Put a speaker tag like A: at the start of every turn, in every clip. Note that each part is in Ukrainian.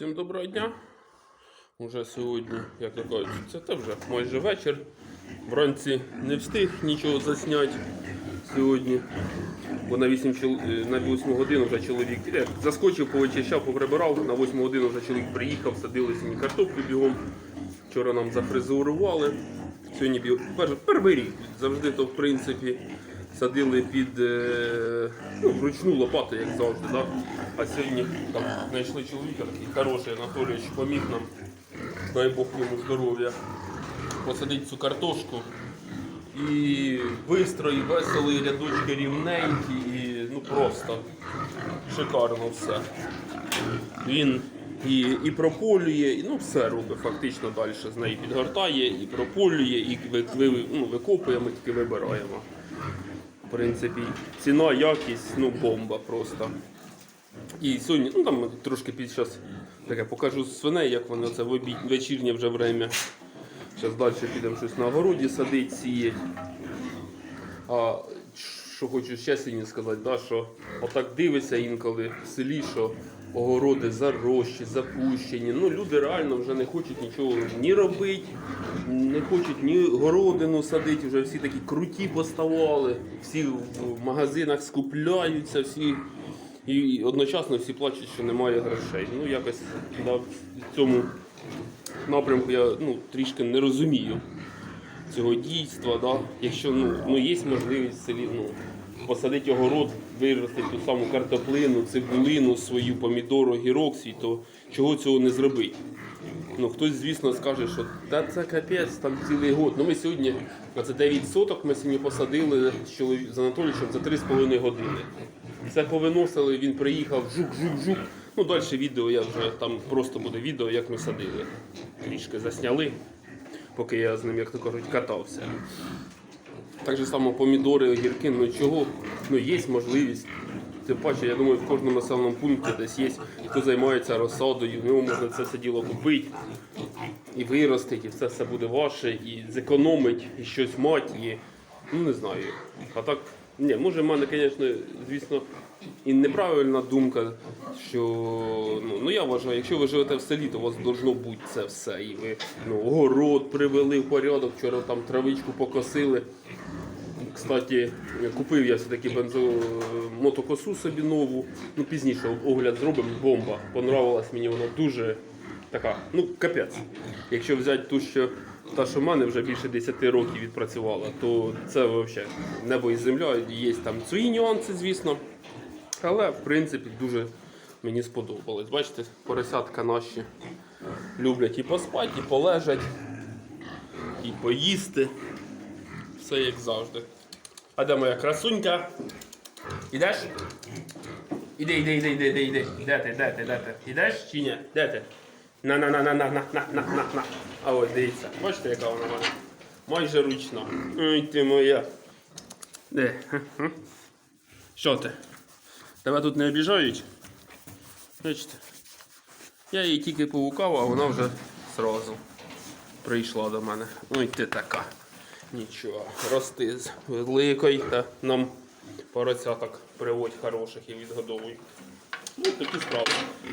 A: Всім доброго дня. Уже сьогодні, як то кажуть, це те вже майже вечір. Вранці не встиг нічого засняти сьогодні. Бо на 8, е, на 8 годину вже чоловік е, заскочив, повичищав, поприбирав. На 8 годину вже чоловік приїхав, садили сьогодні картоплю бігом. Вчора нам зафрезерували. Сьогодні перший рік. Завжди то в принципі садили під е, ну, вручну лопату, як завжди. Да? А сьогодні там знайшли чоловіка, такий хороший Анатолійович поміг нам, дай Бог йому здоров'я, посадити цю картошку. І бистро, і весело, і рядочки рівненькі, і ну просто шикарно все. Він і, і прополює, і ну все робить фактично далі з неї підгортає, і прополює, і ви, ви, ну, викопує, ми тільки вибираємо. Принципі, ціна, якість, ну бомба просто. І сьогодні, ну там трошки під час таке покажу свиней, як вони це в обід, вечірнє вже время. Зараз далі підемо щось на огороді садити, сіять. А що хочу ще сьогодні сказати, да, що отак дивишся інколи в селі, що огороди зарощі, запущені. Ну, люди реально вже не хочуть нічого ні робити, не хочуть ні городину садити, вже всі такі круті поставали, всі в магазинах скупляються, всі. І одночасно всі плачуть, що немає грошей. Ну, якось да, в цьому напрямку я ну, трішки не розумію цього дійства. Да? Якщо ну, ну, є можливість в селі ну, посадити огород, виростити ту саму картоплину, цибулину, свою помідору, гірок свій, то чого цього не зробити? Ну, хтось, звісно, скаже, що та це капець, там цілий год. Ну ми сьогодні, на це 9 соток, ми сьогодні посадили з, Анатолійовичем за 3,5 години. Все повиносили, він приїхав, жук-жук-жук. Ну, далі відео я вже там просто буде відео, як ми садили. Трішки засняли, поки я з ним, як то кажуть, катався. Так же само помідори, огірки, ну чого, ну є можливість. Тим паче, я думаю, в кожному населеному пункті десь є, хто займається розсадою, в нього можна це все діло купити і виростити, і все все буде ваше, і зекономить, і щось мати, і ну не знаю. А так, ні, може в мене, звісно, звісно, і неправильна думка, що ну, ну я вважаю, якщо ви живете в селі, то у вас должно бути це все. І ви ну, город привели в порядок, вчора там травичку покосили. Кстати, купив я все-таки бензо мотокосу собі нову. Ну, пізніше огляд зробимо. Бомба. Понравилась мені вона дуже така, ну, капець. Якщо взяти ту, що та, що в мене вже більше 10 років відпрацювала, то це взагалі небо і земля. Є там свої нюанси, звісно. Але в принципі дуже мені сподобалось. Бачите, поросятка наші люблять і поспати, і полежать, і поїсти. Все як завжди. А де моя красунька? Ідеш? Іди, іди, іди, іди, іди, іди. Де ти, де ти, де ти? Ідеш чи ні? Де ти? На, на, на, на, на, на, на, на, на, на. А ось дивіться. Бачите, яка вона в мене? Майже ручна. Ой, ти моя. Де? Що ти? Тебе тут не обіжають? Бачите? Я її тільки повукав, а вона вже сразу прийшла до мене. Ой, ти така. Нічого, рости з великої та нам поросяток приводь хороших і відгодовуй. Ну, такі справи.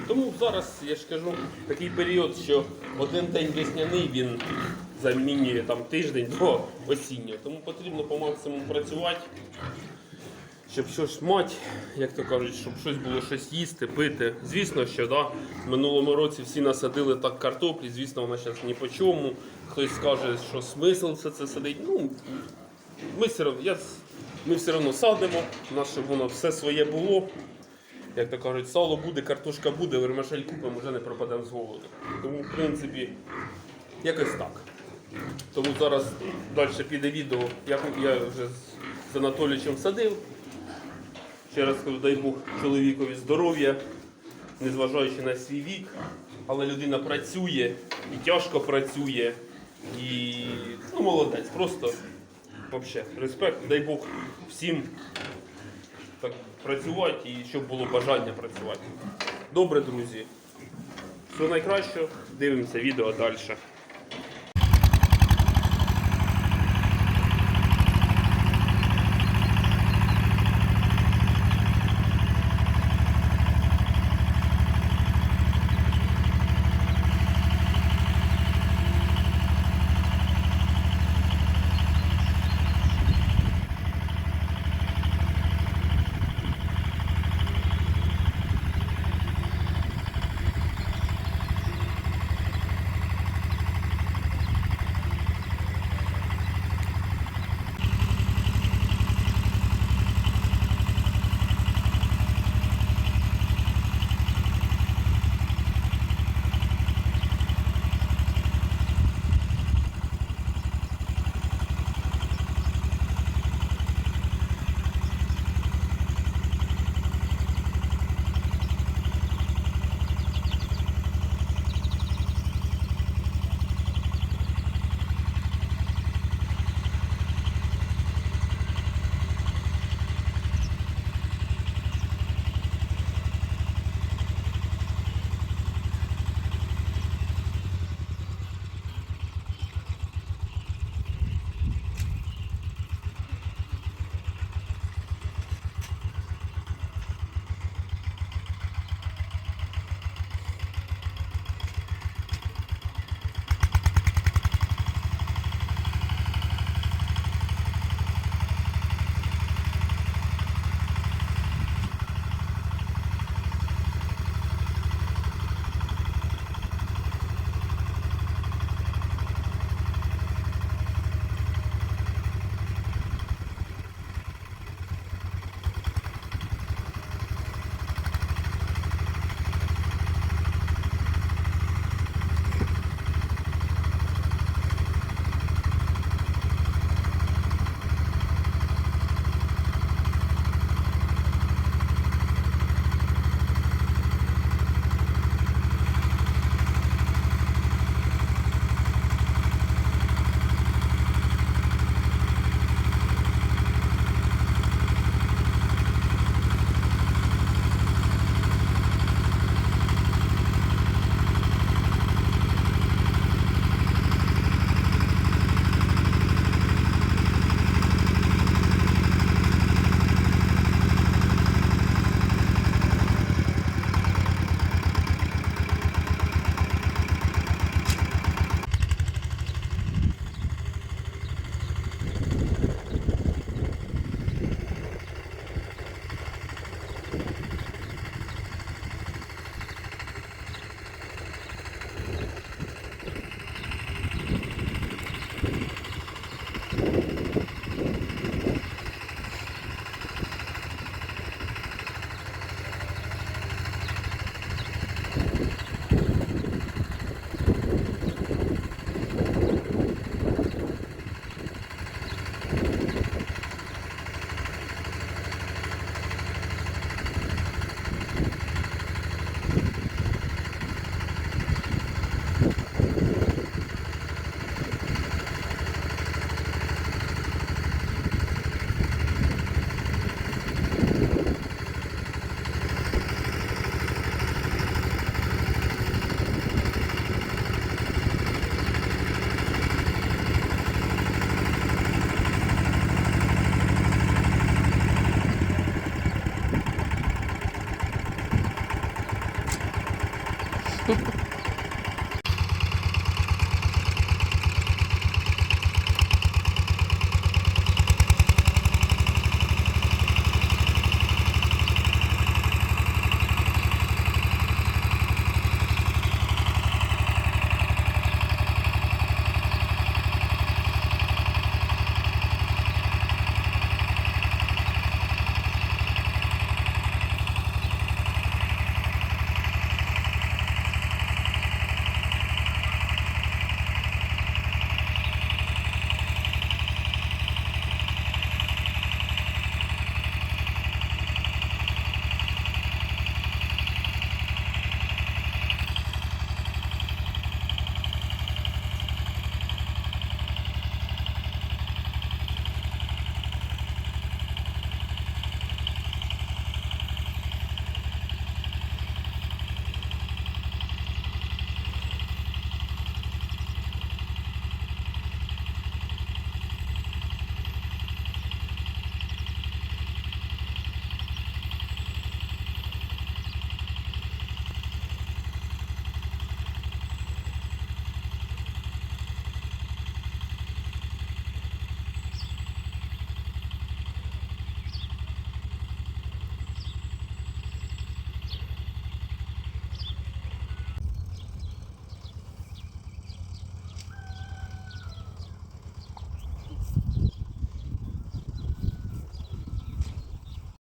A: Тому зараз я ж кажу, такий період, що один день весняний він замінює там тиждень до осіннього. Тому потрібно по максимуму працювати, щоб щось мати, як то кажуть, щоб щось було щось їсти, пити. Звісно, що да, в минулому році всі насадили так картоплі, звісно, вона зараз ні по чому. Хтось скаже, що смисл все це садить. Ну, ми все одно, я, ми все одно садимо, наше воно все своє було. Як то кажуть, сало буде, картошка буде, вермишель купимо, вже не пропадемо з голоду. Тому, в принципі, якось так. Тому зараз далі піде відео, як я вже з- з садив. Ще раз кажу, дай Бог чоловікові здоров'я, незважаючи на свій вік. Але людина працює і тяжко працює. І ну, молодець, просто взагалі, респект, дай Бог всім так працювати і щоб було бажання працювати. Добре, друзі. Всього найкращого, дивимося відео далі.